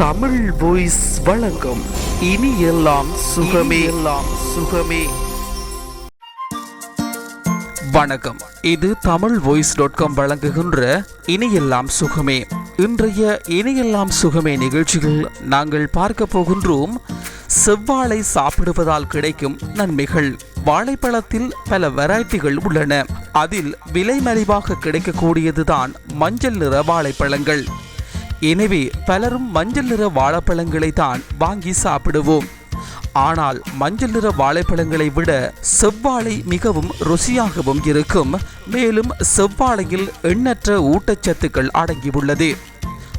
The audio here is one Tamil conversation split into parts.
தமிழ் வாய்ஸ் வழங்கும் இனி எல்லாம் சுகமே. எல்லாம் சுகமே. வணக்கம். இது தமிழ் வாய்ஸ் டாட் காம் வழங்குகின்ற இனியெல்லாம் சுகமே. இன்றைய இனியெல்லாம் சுகமே நிகழ்ச்சியில் நாங்கள் பார்க்க போகின்றோம் செவ்வாழை சாப்பிடுவதால் கிடைக்கும் நன்மைகள். வாழைப்பழத்தில் பல வெரைட்டிகள் உள்ளன. அதில் விலை மலிவாக கிடைக்கக்கூடியதுதான் மஞ்சள் நிற வாழைப்பழங்கள். எனவே பலரும் மஞ்சள் நிற வாழைப்பழங்களை தான் வாங்கி சாப்பிடுவோம். ஆனால் மஞ்சள் நிற வாழைப்பழங்களை விட செவ்வாழை மிகவும் ருசியாகவும் இருக்கும். மேலும் செவ்வாழையில் எண்ணற்ற ஊட்டச்சத்துக்கள் அடங்கியுள்ளது.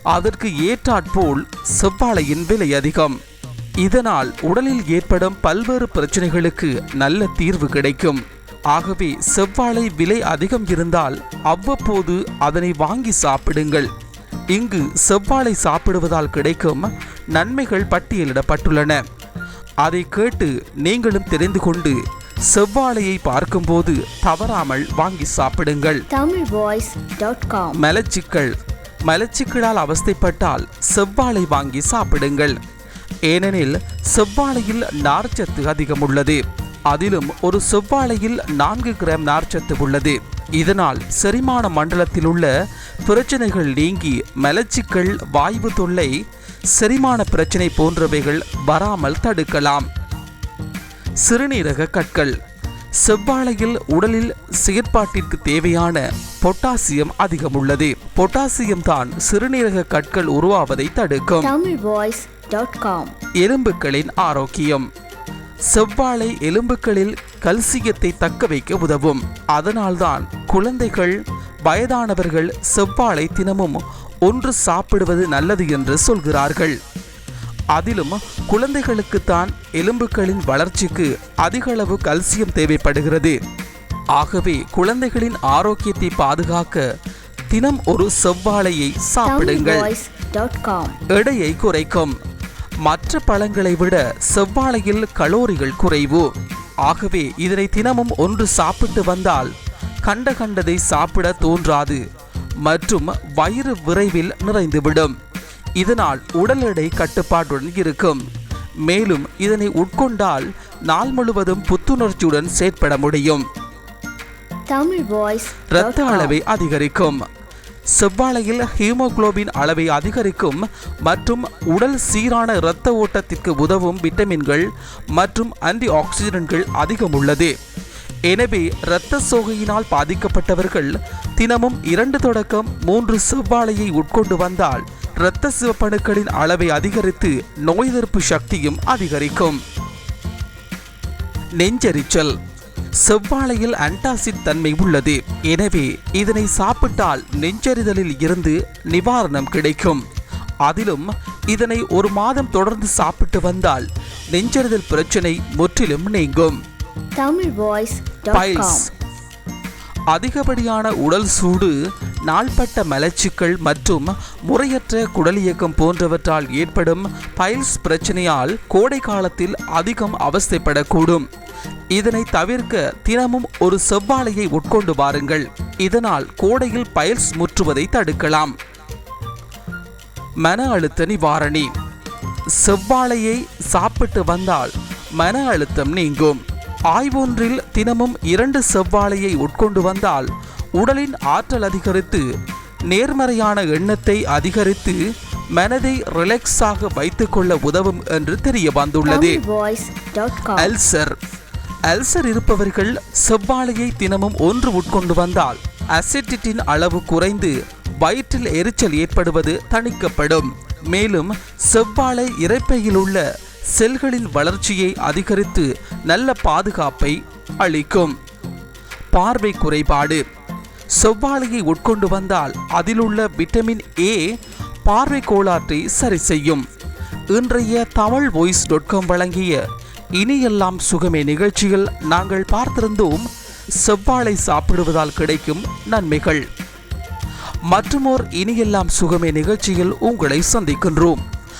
அதற்கு ஏற்றாற்போல் செவ்வாழையின் விலை அதிகம். இதனால் உடலில் ஏற்படும் பல்வேறு பிரச்சனைகளுக்கு நல்ல தீர்வு கிடைக்கும். ஆகவே செவ்வாழை விலை அதிகம் இருந்தால் அவ்வப்போது அதனை வாங்கி சாப்பிடுங்கள். இங்கு செவ்வாழை சாப்பிடுவதால் கிடைக்கும் நன்மைகள் பட்டியலிடப்பட்டுள்ளன. அதை கேட்டு நீங்களும் தெரிந்து கொண்டு செவ்வாழையை பார்க்கும்போது தவறாமல் வாங்கி சாப்பிடுங்கள். tamilvoice.com மலச்சிக்கல். மலச்சிக்கலால் அவஸ்தைப்பட்டால் செவ்வாழை வாங்கி சாப்பிடுங்கள். ஏனெனில் செவ்வாழையில் நார்ச்சத்து அதிகம் உள்ளது அதிலும் ஒரு செவ்வாழையில் நான்கு கிராம் நார்ச்சத்து உள்ளது. இதனால் செரிமான மண்டலத்தில் உள்ள பிரச்சனைகள் நீங்கி மலச்சிக்கல் வாய்வு தொல்லை செரிமான பிரச்சனை போன்றவைகள் வராமல் தடுக்கலாம். சிறுநீரக கற்கள். செவ்வாழையில் உடலில் செயற்பாட்டிற்கு தேவையான பொட்டாசியம் அதிகம் உள்ளது பொட்டாசியம் தான் சிறுநீரக கற்கள் உருவாவதை தடுக்கும். tamilvoice.com எலும்புகளின் ஆரோக்கியம். செவ்வாழை எலும்புகளில் கல்சியத்தை தக்க வைக்க உதவும். அதனால்தான் குழந்தைகள் வயதானவர்கள் செவ்வாழை தினமும் ஒன்று சாப்பிடுவது நல்லது என்று சொல்கிறார்கள். அதிலும் குழந்தைகளுக்குத்தான் எலும்புகளின் வளர்ச்சிக்கு அதிக அளவு கல்சியம் தேவைப்படுகிறது. ஆகவே குழந்தைகளின் ஆரோக்கியத்தை பாதுகாக்க தினம் ஒரு செவ்வாழையை சாப்பிடுங்கள். எடையை குறைக்கும். மற்ற பழங்களை விட செவ்வாழையில் கலோரிகள் குறைவு. ஆகவே இதனை தினமும் ஒன்று சாப்பிட்டு வந்தால் கண்ட கண்டதை சாப்பிட தோன்றாது மற்றும் வயிறு விரைவில் நிறைந்துவிடும். இதனால் உடல் எடை கட்டுப்பாட்டுடன் இருக்கும். மேலும் இதனை உட்கொண்டால் நாள் முழுவதும் புத்துணர்ச்சியுடன் செயற்பட முடியும். இரத்த அளவை அதிகரிக்கும். செவ்வாழையில் ஹீமோகுளோபின் அளவை அதிகரிக்கும் மற்றும் உடல் சீரான இரத்த ஓட்டத்திற்கு உதவும் விட்டமின்கள் மற்றும் ஆன்டி ஆக்சிடென்ட்கள் அதிகம் உள்ளது. எனவே இரத்த சோகையினால் பாதிக்கப்பட்டவர்கள் தினமும் இரண்டு தொடக்கம் மூன்று செவ்வாழையை உட்கொண்டு வந்தால் இரத்த சிவப்பணுக்களின் அளவை அதிகரித்து நோய் எதிர்ப்பு சக்தியும் அதிகரிக்கும். நெஞ்செரிச்சல். செவ்வாழையில் அன்டாசிட் தன்மை உள்ளது. எனவே இதனை சாப்பிட்டால் நெஞ்செறிதலில் இருந்து நிவாரணம் கிடைக்கும். அதிலும் இதனை ஒரு மாதம் தொடர்ந்து சாப்பிட்டு வந்தால் நெஞ்செறிதல் பிரச்சனை முற்றிலும் நீங்கும். tamilvoice.com files. அதிகப்படியான உடல் சூடு நாள்பட்ட மலச்சிக்கல் மற்றும் முறையற்ற குடலியக்கம் போன்றவற்றால் ஏற்படும் பைல்ஸ் பிரச்சனையால் கோடை காலத்தில் அதிகம் அவஸ்தைப்படக்கூடும். இதனை தவிர்க்க தினமும் ஒரு செவ்வாழையை உட்கொண்டு வாருங்கள். இதனால் கோடையில் பைல்ஸ் முற்றுவதை தடுக்கலாம். மன அழுத்த நிவாரணி. செவ்வாழையை சாப்பிட்டு வந்தால் மன அழுத்தம் நீங்கும். ஆய்வொன்றில் தினமும் இரண்டு செவ்வாழையை உட்கொண்டு வந்தால் உடலின் ஆற்றல் அதிகரித்து நேர்மறையான எண்ணத்தை அதிகரித்து மனதை ரிலாக்ஸாக வைத்துக்கொள்ள உதவும் என்று தெரிய வந்துள்ளது அல்சர். அல்சர் இருப்பவர்கள் செவ்வாழையை தினமும் ஒன்று உட்கொண்டு வந்தால் அசிட்டின் அளவு குறைந்து வயிற்றில் எரிச்சல் ஏற்படுவது தணிக்கப்படும். மேலும் செவ்வாழை இரைப்பையில் உள்ள செல்களின் வளர்ச்சியை அதிகரித்து நல்ல பாதுகாப்பை அளிக்கும். பார்வை குறைபாடு. செவ்வாழையை உட்கொண்டு வந்தால் அதிலுள்ள விட்டமின் ஏ பார்வை கோளாற்றை சரி செய்யும். இன்றைய தமிழ் வாய்ஸ் டாட் காம் வழங்கிய இனியெல்லாம் சுகமே நிகழ்ச்சியில் நாங்கள் பார்த்திருந்தோம் செவ்வாழை சாப்பிடுவதால் கிடைக்கும் நன்மைகள். மற்றுமோர் இனியெல்லாம் சுகமே நிகழ்ச்சியில் உங்களை சந்திக்கின்றோம்.